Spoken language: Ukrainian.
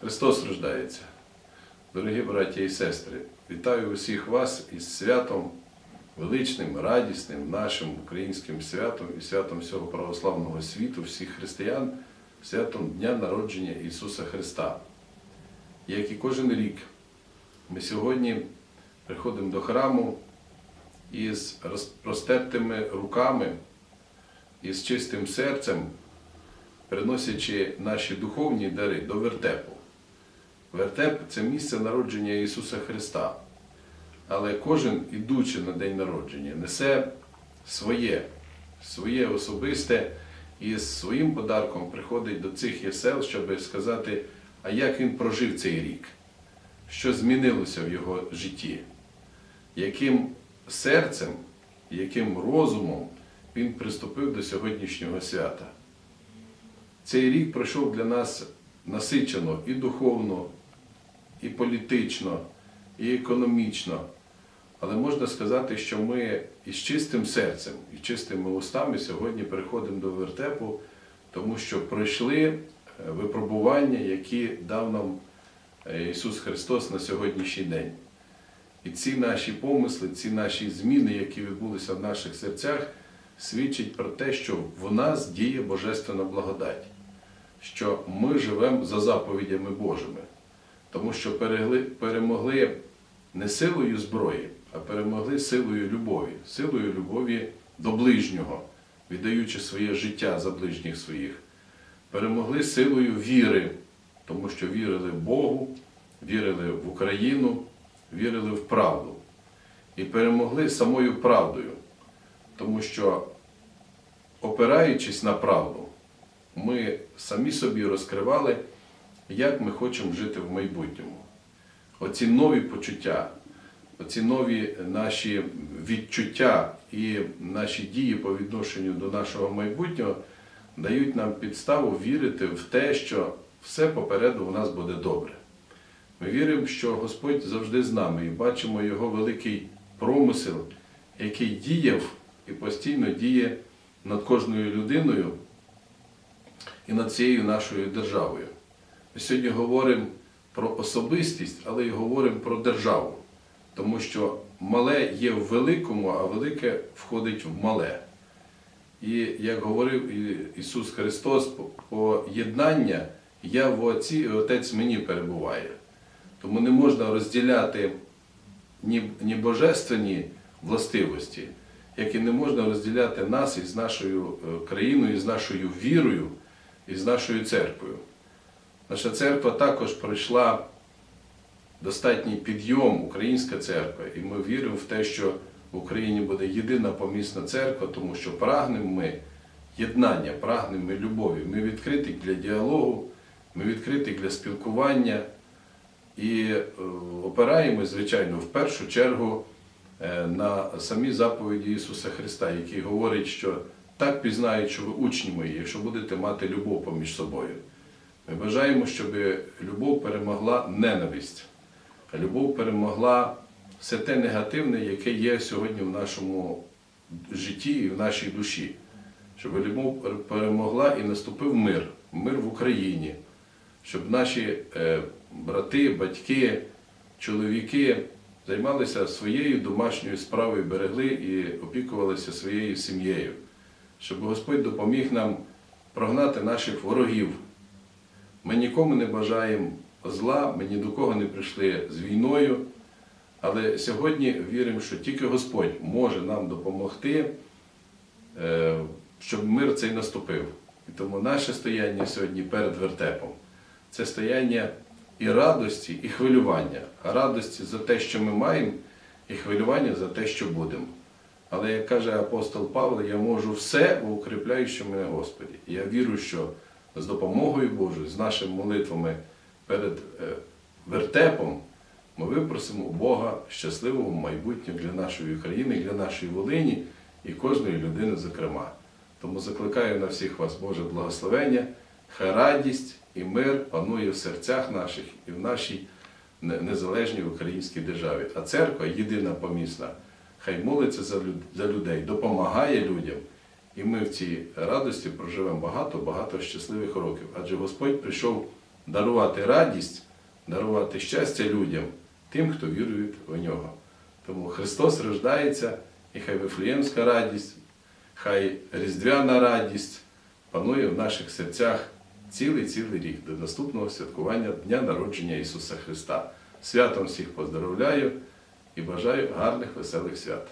Христос рождається. Дорогі браті і сестри, вітаю усіх вас із святом величним, радісним, нашим українським святом і святом всього православного світу, всіх християн, святом Дня народження Ісуса Христа. Як і кожен рік, ми сьогодні приходимо до храму із розпростертими руками, із чистим серцем, приносячи наші духовні дари до вертепу. Вертеп це місце народження Ісуса Христа. Але кожен, ідучи на день народження, несе своє, своє особисте і з своїм подарком приходить до цих єсел, щоб сказати, а як він прожив цей рік, що змінилося в його житті, яким серцем, яким розумом він приступив до сьогоднішнього свята. Цей рік пройшов для нас насичено і духовно, і політично, і економічно. Але можна сказати, що ми із чистим серцем і чистими устами сьогодні переходимо до вертепу, тому що пройшли е, випробування, які дав нам е, Ісус Христос на сьогоднішній день. І ці наші помисли, ці наші зміни, які відбулися в наших серцях, свідчать про те, що в нас діє Божественна благодать, що ми живемо за заповідями Божими, тому що перегли- перемогли не силою зброї, а перемогли силою любові, силою любові до ближнього, віддаючи своє життя за ближніх своїх. Перемогли силою віри, тому що вірили Богу, вірили в Україну, вірили в правду. І перемогли самою правдою, тому що, опираючись на правду, ми самі собі розкривали, як ми хочемо жити в майбутньому. Оці нові почуття, оці нові наші відчуття і наші дії по відношенню до нашого майбутнього дають нам підставу вірити в те, що все попереду у нас буде добре. Ми віримо, що Господь завжди з нами і бачимо Його великий промисел, який діяв і постійно діє над кожною людиною і над цією нашою державою. Ми сьогодні говоримо про особистість, але й говоримо про державу, тому що мале є в великому, а велике входить в мале. І як говорив Ісус Христос, по- поєднання я в Отці, і Отець мені перебуває. Тому не можна розділяти ні, ні божественні властивості, як і не можна розділяти нас із нашою е, країною, із нашою вірою, із нашою церквою. Наша церква також пройшла достатній підйом, українська церква, і ми віримо в те, що в Україні буде єдина помісна церква, тому що прагнемо ми єднання, прагнемо ми любові. Ми відкриті для діалогу, ми відкриті для спілкування і е, опираємось, звичайно, в першу чергу е, на самі заповіді Ісуса Христа, який говорить, що так пізнають, що ви учні мої, якщо будете мати любов поміж собою. Ми бажаємо, щоб любов перемогла ненависть, а любов перемогла все те негативне, яке є сьогодні в нашому житті і в нашій душі. Щоб любов перемогла і наступив мир, мир в Україні, щоб наші е, брати, батьки, чоловіки займалися своєю домашньою справою, берегли і опікувалися своєю сім'єю, щоб Господь допоміг нам прогнати наших ворогів. Ми нікому не бажаємо зла, ми ні до кого не прийшли з війною, але сьогодні віримо, що тільки Господь може нам допомогти, е, щоб мир цей наступив. І тому наше стояння сьогодні перед вертепом це стояння і радості, і хвилювання. Радості за те, що ми маємо, і хвилювання за те, що будемо. Але як каже апостол Павло, я можу все в укріпляючому мене Господі. Я вірю, що з допомогою Божою, з нашими молитвами перед е, вертепом, ми випросимо у Бога щасливого майбутнього для нашої країни, для нашої Волині і кожної людини, зокрема. Тому закликаю на всіх вас Боже благословення, хай радість і мир панує в серцях наших і в нашій незалежній українській державі. А церква єдина помісна, хай молиться за людей, допомагає людям. І ми в цій радості проживемо багато-багато щасливих років. Адже Господь прийшов дарувати радість, дарувати щастя людям, тим, хто вірує в нього. Тому Христос рождається, і хай Вифлеємська радість, хай Різдвяна радість панує в наших серцях цілий-цілий рік до наступного святкування Дня народження Ісуса Христа. Святом всіх поздоровляю і бажаю гарних веселих свят.